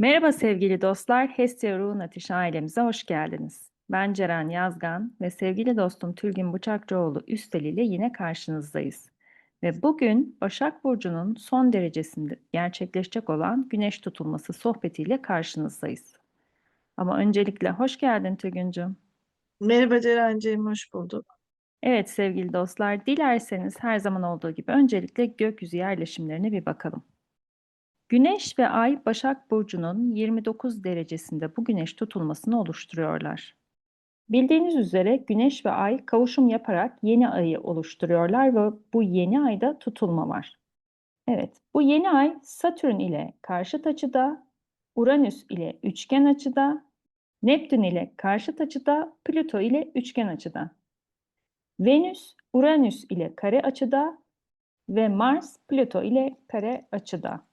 Merhaba sevgili dostlar, Hestia Ruhun Ateşi ailemize hoş geldiniz. Ben Ceren Yazgan ve sevgili dostum Tülgün Bıçakçıoğlu Üstel ile yine karşınızdayız. Ve bugün Başak Burcu'nun son derecesinde gerçekleşecek olan güneş tutulması sohbetiyle karşınızdayız. Ama öncelikle hoş geldin Tülgüncüm. Merhaba Ceren'ciğim, hoş bulduk. Evet sevgili dostlar, dilerseniz her zaman olduğu gibi öncelikle gökyüzü yerleşimlerine bir bakalım. Güneş ve Ay Başak Burcu'nun 29 derecesinde bu güneş tutulmasını oluşturuyorlar. Bildiğiniz üzere Güneş ve Ay kavuşum yaparak yeni ayı oluşturuyorlar ve bu yeni ayda tutulma var. Evet, bu yeni ay Satürn ile karşıt açıda, Uranüs ile üçgen açıda, Neptün ile karşıt açıda, Plüto ile üçgen açıda. Venüs, Uranüs ile kare açıda ve Mars, Plüto ile kare açıda.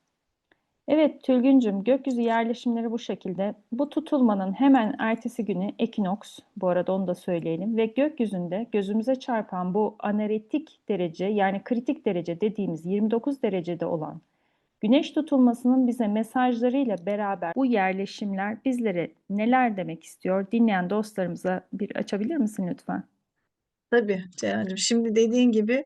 Evet Tülgüncüm, gökyüzü yerleşimleri bu şekilde. Bu tutulmanın hemen ertesi günü ekinoks, bu arada onu da söyleyelim ve gökyüzünde gözümüze çarpan bu aneretik derece yani kritik derece dediğimiz 29 derecede olan güneş tutulmasının bize mesajlarıyla beraber bu yerleşimler bizlere neler demek istiyor? Dinleyen dostlarımıza bir açabilir misin lütfen? Tabii Ceren'ciğim, şimdi dediğin gibi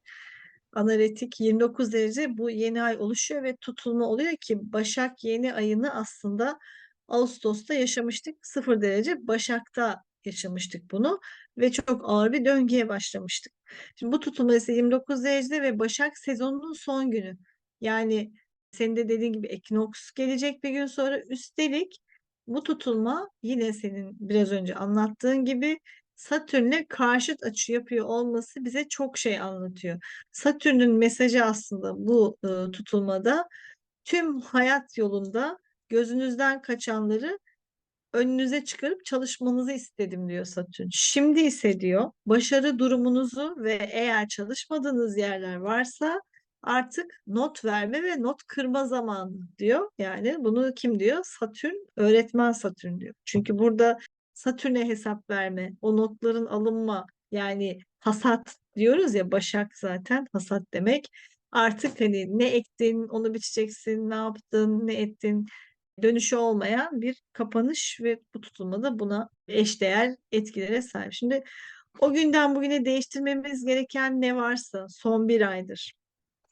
analitik 29 derece bu yeni ay oluşuyor ve tutulma oluyor ki Başak yeni ayını aslında Ağustos'ta yaşamıştık. 0 derece Başak'ta yaşamıştık bunu ve çok ağır bir döngüye başlamıştık. Şimdi bu tutulma ise 29 derecede ve Başak sezonunun son günü. Yani senin de dediğin gibi ekinoks gelecek bir gün sonra. Üstelik bu tutulma yine senin biraz önce anlattığın gibi Satürn'le karşıt açı yapıyor olması bize çok şey anlatıyor. Satürn'ün mesajı aslında bu e, tutulmada tüm hayat yolunda gözünüzden kaçanları önünüze çıkarıp çalışmanızı istedim diyor Satürn. Şimdi ise diyor başarı durumunuzu ve eğer çalışmadığınız yerler varsa artık not verme ve not kırma zamanı diyor. Yani bunu kim diyor? Satürn, öğretmen Satürn diyor. Çünkü burada Satürn'e hesap verme, o notların alınma yani hasat diyoruz ya Başak zaten hasat demek. Artık hani ne ektin, onu biçeceksin, ne yaptın, ne ettin dönüşü olmayan bir kapanış ve bu tutulma da buna eşdeğer etkilere sahip. Şimdi o günden bugüne değiştirmemiz gereken ne varsa son bir aydır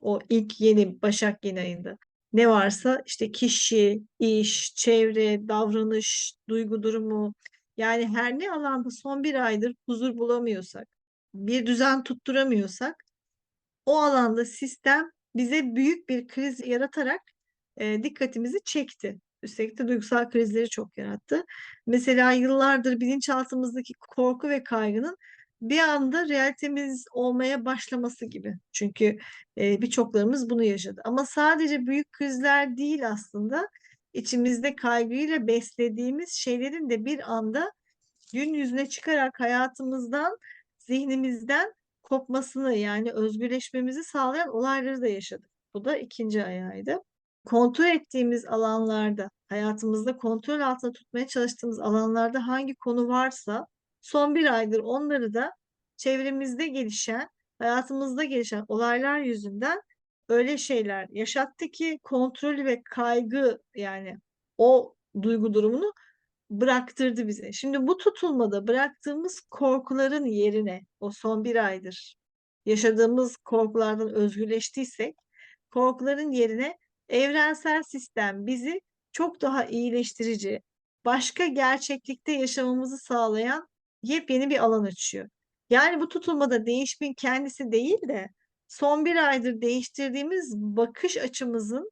o ilk yeni Başak yeni ayında ne varsa işte kişi, iş, çevre, davranış, duygu durumu yani her ne alanda son bir aydır huzur bulamıyorsak, bir düzen tutturamıyorsak o alanda sistem bize büyük bir kriz yaratarak e, dikkatimizi çekti. Üstelik de duygusal krizleri çok yarattı. Mesela yıllardır bilinçaltımızdaki korku ve kaygının bir anda realitemiz olmaya başlaması gibi. Çünkü e, birçoklarımız bunu yaşadı. Ama sadece büyük krizler değil aslında. İçimizde kaygıyla beslediğimiz şeylerin de bir anda gün yüzüne çıkarak hayatımızdan, zihnimizden kopmasını yani özgürleşmemizi sağlayan olayları da yaşadık. Bu da ikinci ayağıydı. Kontrol ettiğimiz alanlarda, hayatımızda kontrol altında tutmaya çalıştığımız alanlarda hangi konu varsa son bir aydır onları da çevremizde gelişen, hayatımızda gelişen olaylar yüzünden öyle şeyler yaşattı ki kontrol ve kaygı yani o duygu durumunu bıraktırdı bize. Şimdi bu tutulmada bıraktığımız korkuların yerine o son bir aydır yaşadığımız korkulardan özgürleştiysek korkuların yerine evrensel sistem bizi çok daha iyileştirici, başka gerçeklikte yaşamamızı sağlayan yepyeni bir alan açıyor. Yani bu tutulmada değişimin kendisi değil de son bir aydır değiştirdiğimiz bakış açımızın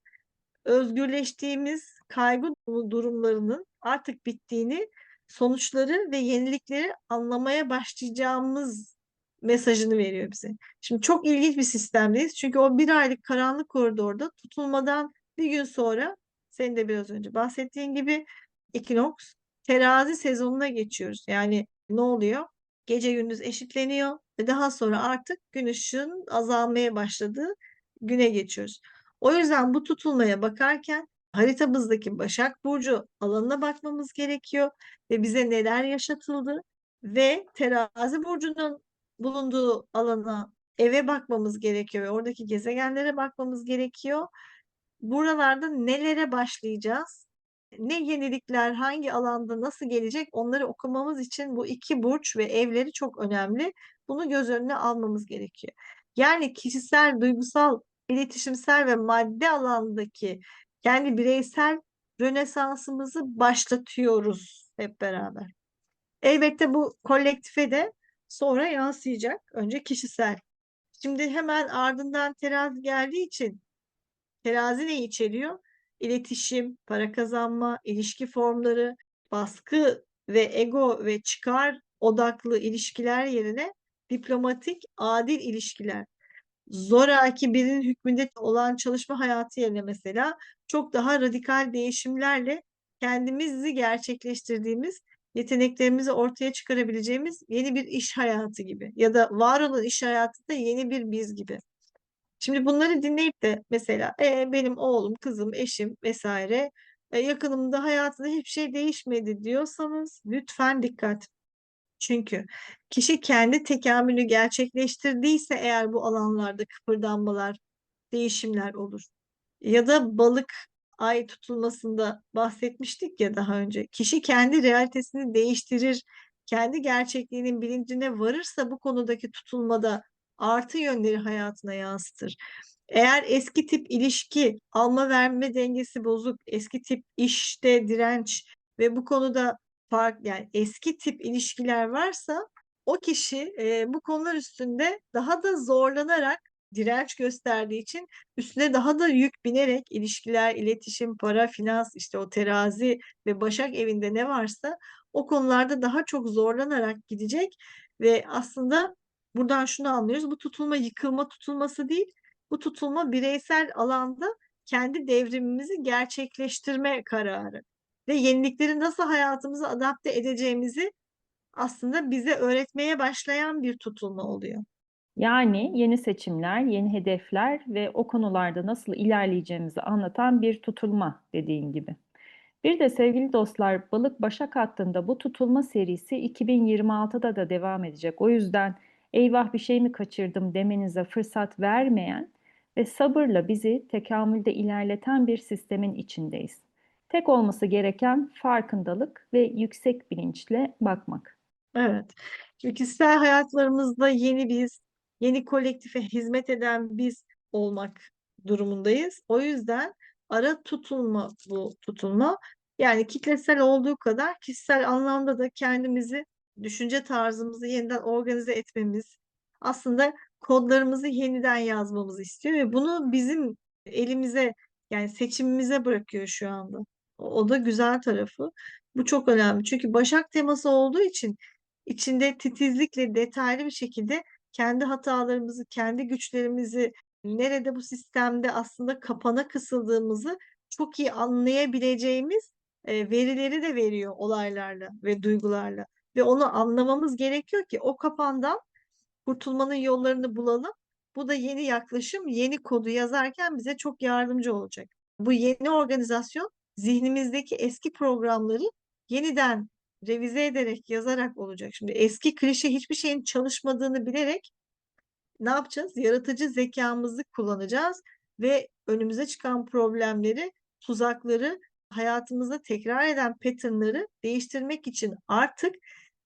özgürleştiğimiz kaygı durumlarının artık bittiğini, sonuçları ve yenilikleri anlamaya başlayacağımız mesajını veriyor bize. Şimdi çok ilginç bir sistemdeyiz. Çünkü o bir aylık karanlık koridorda tutulmadan bir gün sonra senin de biraz önce bahsettiğin gibi ekinoks terazi sezonuna geçiyoruz. Yani ne oluyor? Gece gündüz eşitleniyor ve daha sonra artık gün ışığın azalmaya başladığı güne geçiyoruz. O yüzden bu tutulmaya bakarken haritamızdaki Başak Burcu alanına bakmamız gerekiyor ve bize neler yaşatıldı ve terazi burcunun bulunduğu alana eve bakmamız gerekiyor ve oradaki gezegenlere bakmamız gerekiyor. Buralarda nelere başlayacağız? Ne yenilikler hangi alanda nasıl gelecek onları okumamız için bu iki burç ve evleri çok önemli. Bunu göz önüne almamız gerekiyor. Yani kişisel, duygusal, iletişimsel ve madde alandaki kendi bireysel rönesansımızı başlatıyoruz hep beraber. Elbette bu kolektife de sonra yansıyacak. Önce kişisel. Şimdi hemen ardından terazi geldiği için terazi ne içeriyor? İletişim, para kazanma, ilişki formları, baskı ve ego ve çıkar odaklı ilişkiler yerine diplomatik, adil ilişkiler. Zoraki birinin hükmünde olan çalışma hayatı yerine mesela çok daha radikal değişimlerle kendimizi gerçekleştirdiğimiz, yeteneklerimizi ortaya çıkarabileceğimiz yeni bir iş hayatı gibi ya da var olan iş hayatında yeni bir biz gibi. Şimdi bunları dinleyip de mesela "E, benim oğlum, kızım, eşim vesaire e, yakınımda hayatında hiçbir şey değişmedi diyorsanız lütfen dikkat. Çünkü kişi kendi tekamülü gerçekleştirdiyse eğer bu alanlarda kıpırdanmalar, değişimler olur. Ya da balık ay tutulmasında bahsetmiştik ya daha önce. Kişi kendi realitesini değiştirir, kendi gerçekliğinin bilincine varırsa bu konudaki tutulmada artı yönleri hayatına yansıtır. Eğer eski tip ilişki, alma verme dengesi bozuk, eski tip işte direnç ve bu konuda fark yani eski tip ilişkiler varsa o kişi e, bu konular üstünde daha da zorlanarak direnç gösterdiği için üstüne daha da yük binerek ilişkiler, iletişim, para, finans işte o terazi ve başak evinde ne varsa o konularda daha çok zorlanarak gidecek ve aslında buradan şunu anlıyoruz. Bu tutulma yıkılma tutulması değil. Bu tutulma bireysel alanda kendi devrimimizi gerçekleştirme kararı ve yenilikleri nasıl hayatımıza adapte edeceğimizi aslında bize öğretmeye başlayan bir tutulma oluyor. Yani yeni seçimler, yeni hedefler ve o konularda nasıl ilerleyeceğimizi anlatan bir tutulma dediğin gibi. Bir de sevgili dostlar, Balık Başak hattında bu tutulma serisi 2026'da da devam edecek. O yüzden eyvah bir şey mi kaçırdım demenize fırsat vermeyen ve sabırla bizi tekamülde ilerleten bir sistemin içindeyiz. Tek olması gereken farkındalık ve yüksek bilinçle bakmak. Evet. Çünkü kişisel hayatlarımızda yeni biz, yeni kolektife hizmet eden biz olmak durumundayız. O yüzden ara tutulma bu tutulma. Yani kitlesel olduğu kadar kişisel anlamda da kendimizi, düşünce tarzımızı yeniden organize etmemiz, aslında kodlarımızı yeniden yazmamızı istiyor ve bunu bizim elimize yani seçimimize bırakıyor şu anda. O, o da güzel tarafı. Bu çok önemli. Çünkü Başak teması olduğu için içinde titizlikle detaylı bir şekilde kendi hatalarımızı, kendi güçlerimizi, nerede bu sistemde aslında kapana kısıldığımızı çok iyi anlayabileceğimiz e, verileri de veriyor olaylarla ve duygularla. Ve onu anlamamız gerekiyor ki o kapandan kurtulmanın yollarını bulalım. Bu da yeni yaklaşım, yeni kodu yazarken bize çok yardımcı olacak. Bu yeni organizasyon zihnimizdeki eski programları yeniden revize ederek, yazarak olacak. Şimdi eski klişe hiçbir şeyin çalışmadığını bilerek ne yapacağız? Yaratıcı zekamızı kullanacağız ve önümüze çıkan problemleri, tuzakları, hayatımızda tekrar eden patternları değiştirmek için artık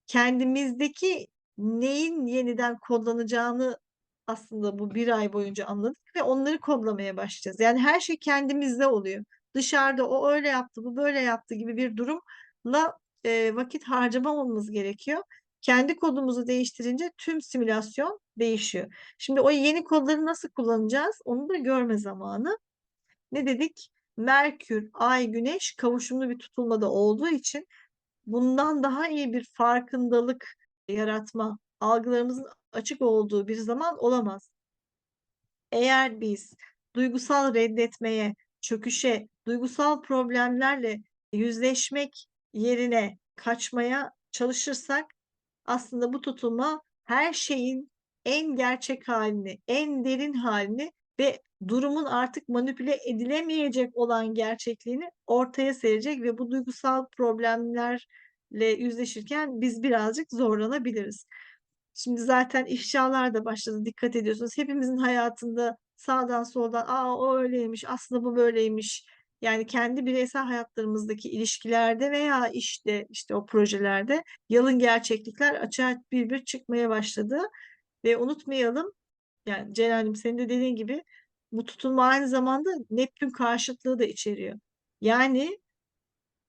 kendimizdeki neyin yeniden kodlanacağını aslında bu bir ay boyunca anladık ve onları kodlamaya başlayacağız. Yani her şey kendimizde oluyor. Dışarıda o öyle yaptı, bu böyle yaptı gibi bir durumla e, vakit harcamamamız gerekiyor. Kendi kodumuzu değiştirince tüm simülasyon değişiyor. Şimdi o yeni kodları nasıl kullanacağız? Onu da görme zamanı. Ne dedik? Merkür, Ay, Güneş kavuşumlu bir tutulmada olduğu için bundan daha iyi bir farkındalık yaratma, algılarımızın açık olduğu bir zaman olamaz. Eğer biz duygusal reddetmeye, çöküşe, duygusal problemlerle yüzleşmek yerine kaçmaya çalışırsak aslında bu tutulma her şeyin en gerçek halini, en derin halini ve durumun artık manipüle edilemeyecek olan gerçekliğini ortaya serecek ve bu duygusal problemlerle yüzleşirken biz birazcık zorlanabiliriz. Şimdi zaten ifşalar da başladı dikkat ediyorsunuz. Hepimizin hayatında sağdan soldan aa o öyleymiş aslında bu böyleymiş Yani kendi bireysel hayatlarımızdaki ilişkilerde veya işte işte o projelerde yalın gerçeklikler açığa bir bir çıkmaya başladı. Ve unutmayalım yani Celal'im senin de dediğin gibi bu tutulma aynı zamanda Neptün karşıtlığı da içeriyor. Yani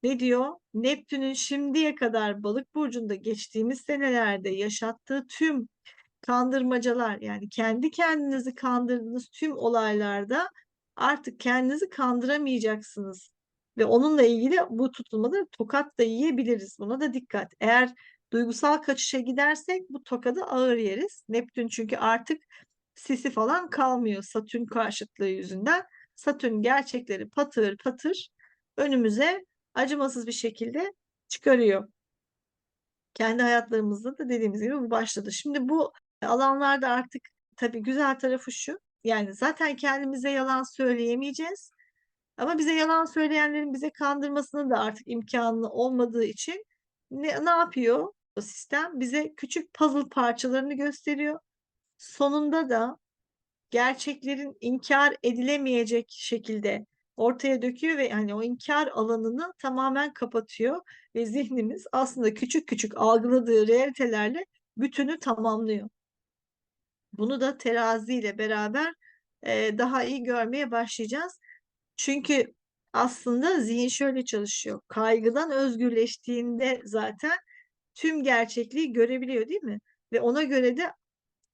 ne diyor? Neptün'ün şimdiye kadar Balık burcunda geçtiğimiz senelerde yaşattığı tüm kandırmacalar yani kendi kendinizi kandırdığınız tüm olaylarda artık kendinizi kandıramayacaksınız. Ve onunla ilgili bu tutulmada tokat da yiyebiliriz. Buna da dikkat. Eğer duygusal kaçışa gidersek bu tokadı ağır yeriz. Neptün çünkü artık sisi falan kalmıyor Satürn karşıtlığı yüzünden. Satürn gerçekleri patır patır önümüze acımasız bir şekilde çıkarıyor. Kendi hayatlarımızda da dediğimiz gibi bu başladı. Şimdi bu alanlarda artık tabii güzel tarafı şu. Yani zaten kendimize yalan söyleyemeyeceğiz. Ama bize yalan söyleyenlerin bize kandırmasının da artık imkanı olmadığı için ne, ne yapıyor o sistem? Bize küçük puzzle parçalarını gösteriyor. Sonunda da gerçeklerin inkar edilemeyecek şekilde ortaya döküyor ve hani o inkar alanını tamamen kapatıyor ve zihnimiz aslında küçük küçük algıladığı realitelerle bütünü tamamlıyor. Bunu da teraziyle beraber e, daha iyi görmeye başlayacağız. Çünkü aslında zihin şöyle çalışıyor. Kaygıdan özgürleştiğinde zaten tüm gerçekliği görebiliyor değil mi? Ve ona göre de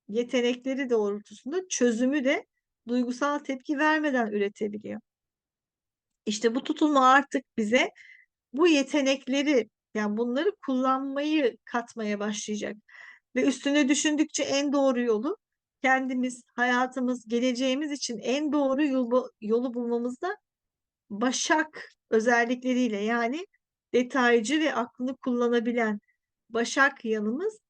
yetenekleri doğrultusunda çözümü de duygusal tepki vermeden üretebiliyor. İşte bu tutulma artık bize bu yetenekleri yani bunları kullanmayı katmaya başlayacak. Ve üstüne düşündükçe en doğru yolu kendimiz, hayatımız, geleceğimiz için en doğru yolu, yolu bulmamızda Başak özellikleriyle yani detaycı ve aklını kullanabilen Başak yanımız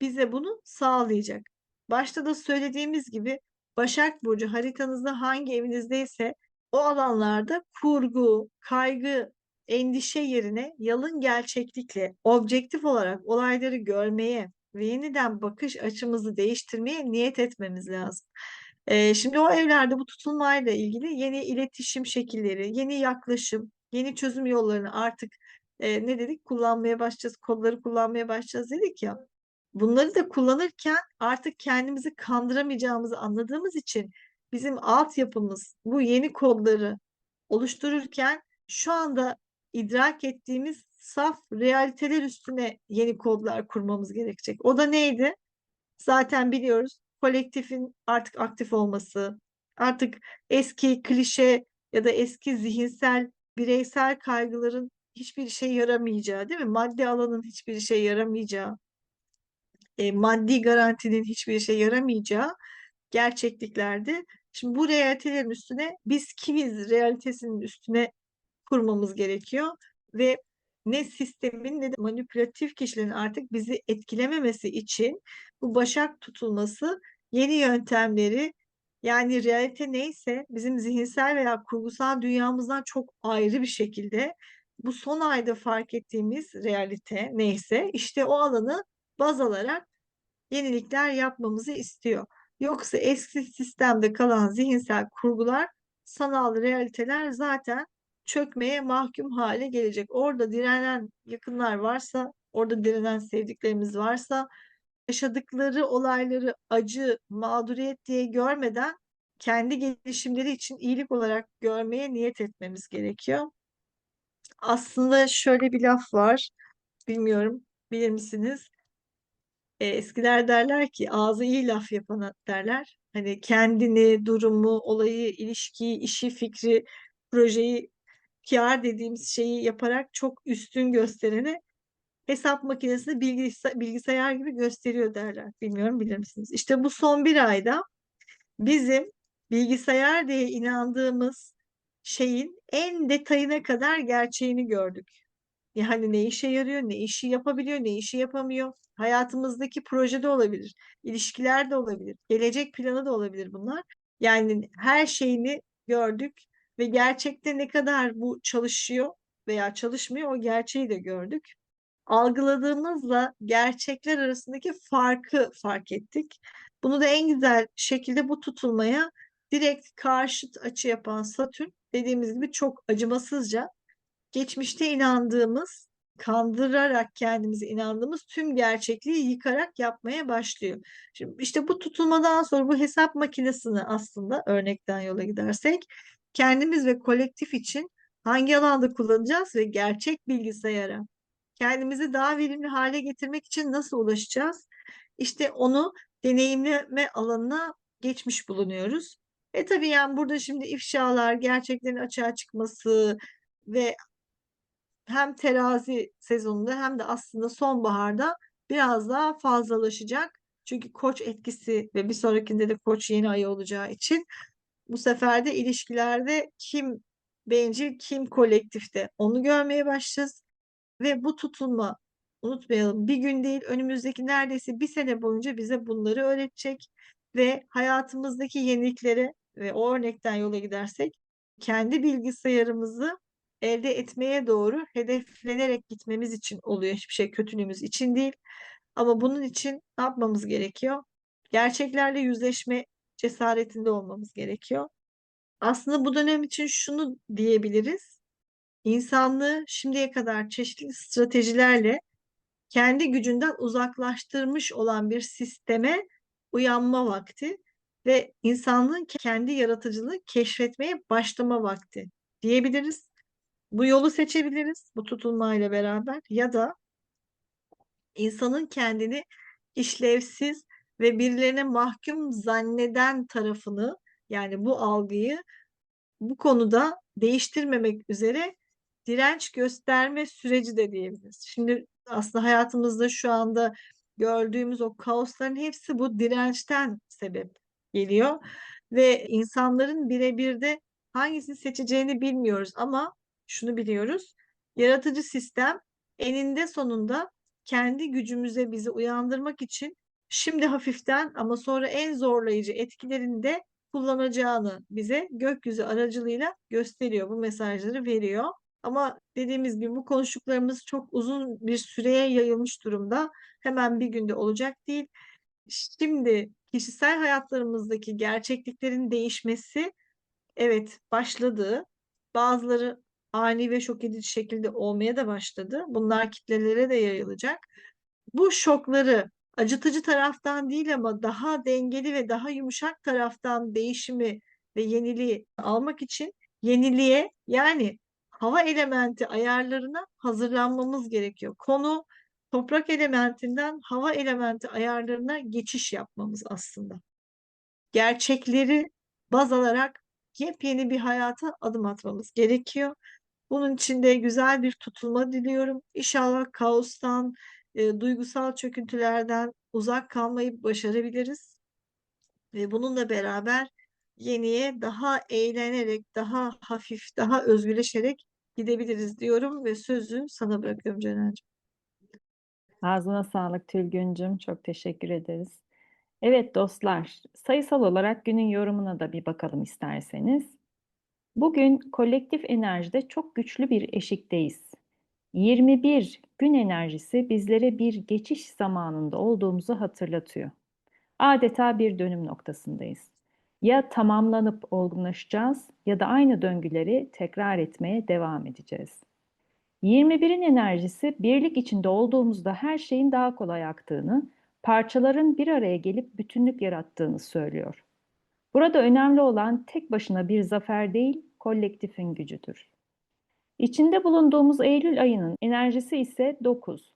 bize bunu sağlayacak. Başta da söylediğimiz gibi Başak Burcu haritanızda hangi evinizdeyse o alanlarda kurgu, kaygı, endişe yerine yalın gerçeklikle objektif olarak olayları görmeye ve yeniden bakış açımızı değiştirmeye niyet etmemiz lazım. Ee, şimdi o evlerde bu tutulmayla ilgili yeni iletişim şekilleri, yeni yaklaşım, yeni çözüm yollarını artık e, ne dedik kullanmaya başlayacağız, kodları kullanmaya başlayacağız dedik ya. Bunları da kullanırken artık kendimizi kandıramayacağımızı anladığımız için bizim altyapımız bu yeni kodları oluştururken şu anda idrak ettiğimiz saf realiteler üstüne yeni kodlar kurmamız gerekecek. O da neydi? Zaten biliyoruz kolektifin artık aktif olması, artık eski klişe ya da eski zihinsel bireysel kaygıların hiçbir şey yaramayacağı, değil mi? Maddi alanın hiçbir şey yaramayacağı, e, maddi garantinin hiçbir şey yaramayacağı gerçekliklerde. Şimdi bu realitelerin üstüne biz kimiz realitesinin üstüne kurmamız gerekiyor ve ne sistemin ne de manipülatif kişilerin artık bizi etkilememesi için bu başak tutulması yeni yöntemleri yani realite neyse bizim zihinsel veya kurgusal dünyamızdan çok ayrı bir şekilde bu son ayda fark ettiğimiz realite neyse işte o alanı baz alarak yenilikler yapmamızı istiyor. Yoksa eski sistemde kalan zihinsel kurgular, sanal realiteler zaten çökmeye mahkum hale gelecek. Orada direnen yakınlar varsa, orada direnen sevdiklerimiz varsa, yaşadıkları olayları acı, mağduriyet diye görmeden kendi gelişimleri için iyilik olarak görmeye niyet etmemiz gerekiyor. Aslında şöyle bir laf var, bilmiyorum bilir misiniz? E, eskiler derler ki ağzı iyi laf yapana derler. Hani kendini, durumu, olayı, ilişkiyi, işi, fikri, projeyi, PR dediğimiz şeyi yaparak çok üstün gösterene hesap makinesini bilgisayar, bilgisayar gibi gösteriyor derler. Bilmiyorum bilir misiniz? İşte bu son bir ayda bizim bilgisayar diye inandığımız şeyin en detayına kadar gerçeğini gördük. Yani ne işe yarıyor, ne işi yapabiliyor, ne işi yapamıyor. Hayatımızdaki projede olabilir, ilişkiler de olabilir, gelecek planı da olabilir bunlar. Yani her şeyini gördük ve gerçekte ne kadar bu çalışıyor veya çalışmıyor o gerçeği de gördük. Algıladığımızla gerçekler arasındaki farkı fark ettik. Bunu da en güzel şekilde bu tutulmaya direkt karşıt açı yapan Satürn dediğimiz gibi çok acımasızca geçmişte inandığımız, kandırarak kendimizi inandığımız tüm gerçekliği yıkarak yapmaya başlıyor. Şimdi işte bu tutulmadan sonra bu hesap makinesini aslında örnekten yola gidersek kendimiz ve kolektif için hangi alanda kullanacağız ve gerçek bilgisayara kendimizi daha verimli hale getirmek için nasıl ulaşacağız? İşte onu deneyimleme alanına geçmiş bulunuyoruz. E tabii yani burada şimdi ifşalar, gerçeklerin açığa çıkması ve hem terazi sezonunda hem de aslında sonbaharda biraz daha fazlalaşacak. Çünkü koç etkisi ve bir sonrakinde de koç yeni ay olacağı için bu sefer de ilişkilerde kim bencil, kim kolektifte onu görmeye başlayacağız. Ve bu tutulma unutmayalım bir gün değil önümüzdeki neredeyse bir sene boyunca bize bunları öğretecek ve hayatımızdaki yeniliklere ve o örnekten yola gidersek kendi bilgisayarımızı elde etmeye doğru hedeflenerek gitmemiz için oluyor. Hiçbir şey kötülüğümüz için değil. Ama bunun için ne yapmamız gerekiyor? Gerçeklerle yüzleşme cesaretinde olmamız gerekiyor. Aslında bu dönem için şunu diyebiliriz. İnsanlığı şimdiye kadar çeşitli stratejilerle kendi gücünden uzaklaştırmış olan bir sisteme uyanma vakti ve insanlığın kendi yaratıcılığı keşfetmeye başlama vakti diyebiliriz. Bu yolu seçebiliriz bu tutulmayla beraber ya da insanın kendini işlevsiz ve birilerine mahkum zanneden tarafını yani bu algıyı bu konuda değiştirmemek üzere direnç gösterme süreci de diyebiliriz. Şimdi aslında hayatımızda şu anda gördüğümüz o kaosların hepsi bu dirençten sebep geliyor ve insanların birebir de hangisini seçeceğini bilmiyoruz ama şunu biliyoruz. Yaratıcı sistem eninde sonunda kendi gücümüze bizi uyandırmak için şimdi hafiften ama sonra en zorlayıcı etkilerini de kullanacağını bize gökyüzü aracılığıyla gösteriyor. Bu mesajları veriyor. Ama dediğimiz gibi bu konuştuklarımız çok uzun bir süreye yayılmış durumda. Hemen bir günde olacak değil. Şimdi kişisel hayatlarımızdaki gerçekliklerin değişmesi evet başladı. Bazıları ani ve şok edici şekilde olmaya da başladı. Bunlar kitlelere de yayılacak. Bu şokları acıtıcı taraftan değil ama daha dengeli ve daha yumuşak taraftan değişimi ve yeniliği almak için yeniliğe yani hava elementi ayarlarına hazırlanmamız gerekiyor. Konu toprak elementinden hava elementi ayarlarına geçiş yapmamız aslında. Gerçekleri baz alarak yepyeni bir hayata adım atmamız gerekiyor. Bunun için de güzel bir tutulma diliyorum. İnşallah kaostan, e, duygusal çöküntülerden uzak kalmayı başarabiliriz. Ve bununla beraber yeniye daha eğlenerek, daha hafif, daha özgürleşerek gidebiliriz diyorum ve sözü sana bırakıyorum Cener'ciğim. Ağzına sağlık Tülgüncüm. Çok teşekkür ederiz. Evet dostlar, sayısal olarak günün yorumuna da bir bakalım isterseniz. Bugün kolektif enerjide çok güçlü bir eşikteyiz. 21 gün enerjisi bizlere bir geçiş zamanında olduğumuzu hatırlatıyor. Adeta bir dönüm noktasındayız. Ya tamamlanıp olgunlaşacağız ya da aynı döngüleri tekrar etmeye devam edeceğiz. 21'in enerjisi birlik içinde olduğumuzda her şeyin daha kolay aktığını, parçaların bir araya gelip bütünlük yarattığını söylüyor. Burada önemli olan tek başına bir zafer değil, kolektifin gücüdür. İçinde bulunduğumuz Eylül ayının enerjisi ise 9.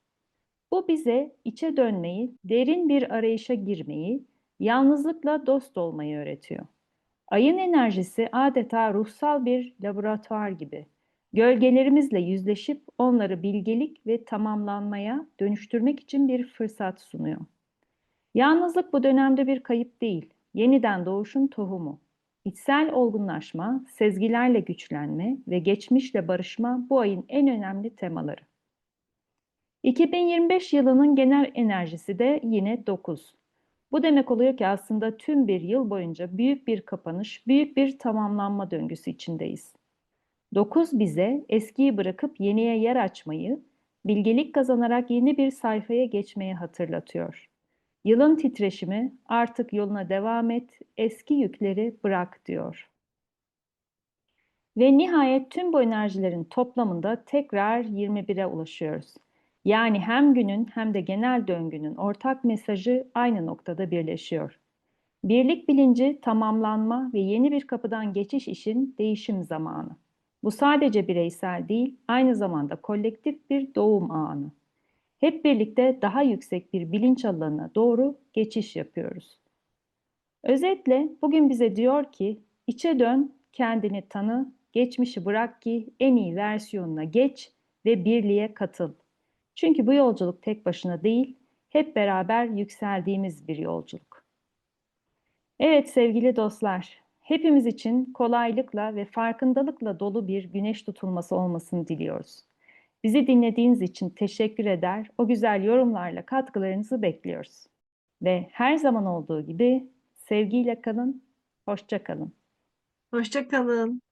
Bu bize içe dönmeyi, derin bir arayışa girmeyi, yalnızlıkla dost olmayı öğretiyor. Ayın enerjisi adeta ruhsal bir laboratuvar gibi. Gölgelerimizle yüzleşip onları bilgelik ve tamamlanmaya dönüştürmek için bir fırsat sunuyor. Yalnızlık bu dönemde bir kayıp değil, yeniden doğuşun tohumu. İçsel olgunlaşma, sezgilerle güçlenme ve geçmişle barışma bu ayın en önemli temaları. 2025 yılının genel enerjisi de yine 9. Bu demek oluyor ki aslında tüm bir yıl boyunca büyük bir kapanış, büyük bir tamamlanma döngüsü içindeyiz. 9 bize eskiyi bırakıp yeniye yer açmayı, bilgelik kazanarak yeni bir sayfaya geçmeyi hatırlatıyor. Yılın titreşimi artık yoluna devam et, eski yükleri bırak diyor. Ve nihayet tüm bu enerjilerin toplamında tekrar 21'e ulaşıyoruz. Yani hem günün hem de genel döngünün ortak mesajı aynı noktada birleşiyor. Birlik bilinci, tamamlanma ve yeni bir kapıdan geçiş işin değişim zamanı. Bu sadece bireysel değil, aynı zamanda kolektif bir doğum anı. Hep birlikte daha yüksek bir bilinç alanına doğru geçiş yapıyoruz. Özetle bugün bize diyor ki, içe dön, kendini tanı, geçmişi bırak ki en iyi versiyonuna geç ve birliğe katıl. Çünkü bu yolculuk tek başına değil, hep beraber yükseldiğimiz bir yolculuk. Evet sevgili dostlar, hepimiz için kolaylıkla ve farkındalıkla dolu bir güneş tutulması olmasını diliyoruz. Bizi dinlediğiniz için teşekkür eder, o güzel yorumlarla katkılarınızı bekliyoruz. Ve her zaman olduğu gibi sevgiyle kalın, hoşça kalın. Hoşça kalın.